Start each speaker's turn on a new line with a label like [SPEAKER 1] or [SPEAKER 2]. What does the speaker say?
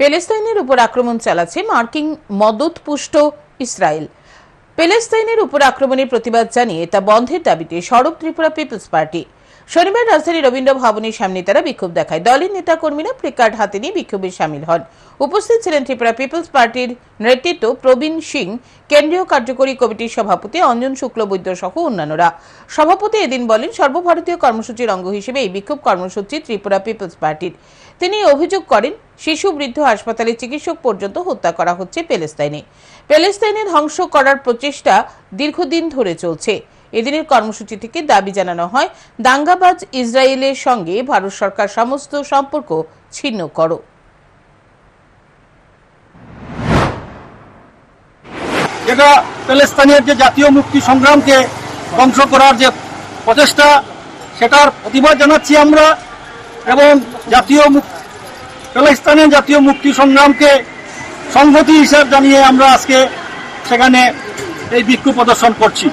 [SPEAKER 1] প্যালেস্তাইনের উপর আক্রমণ চালাচ্ছে মার্কিন মদতপুষ্ট ইসরায়েল। প্যালেস্তাইনের উপর আক্রমণের প্রতিবাদ জানিয়ে তা বন্ধের দাবিতে সড়ক ত্রিপুরা পিপলস পার্টি। শনিবার রাজধানী রবীন্দ্র ভবনের সামনে তারা বিক্ষোভ দেখায়। দলের নেতা কর্মীরা প্লেকার্ড হাতে নিয়ে বিক্ষোভে সামিল হন। উপস্থিত ছিলেন ত্রিপুরা পিপলস পার্টির নেতৃত্ব প্রবীণ সিং, কেন্দ্রীয় কার্যকরী কমিটির সভাপতি অঞ্জন শুক্লবৈদ্য সহ অন্যান্যরা। সভাপতি এদিন বলেন, সর্বভারতীয় কর্মসূচির অঙ্গ হিসেবে এই বিক্ষোভ কর্মসূচি ত্রিপুরা পিপলস পার্টির। তিনি অভিযোগ করেন শিশু বৃদ্ধ হাসপাতালে চিকিৎসক পর্যন্ত হত্যা করা হচ্ছে প্যালেস্তাইনে। প্যালেস্তাইনে ধ্বংস করার প্রচেষ্টা দীর্ঘদিন ধরে চলছে। এদিনের কর্মসূচি থেকে দাবি জানানো হয়, দাঙ্গাবাজ ইসরায়েলের সঙ্গে ভারত সরকার সমস্ত সম্পর্ক ছিন্ন করো।
[SPEAKER 2] যেটা প্যালেস্তানের যে জাতীয় মুক্তি সংগ্রামকে ধ্বংস করার যে প্রচেষ্টা, সেটার প্রতিবাদ জানাচ্ছি আমরা এবং জাতীয় মুক- প্যালেস্তানের জাতীয় মুক্তি সংগ্রামকে সংহতি হিসাব জানিয়ে আমরা আজকে সেখানে এই বিক্ষোভ প্রদর্শন করছি।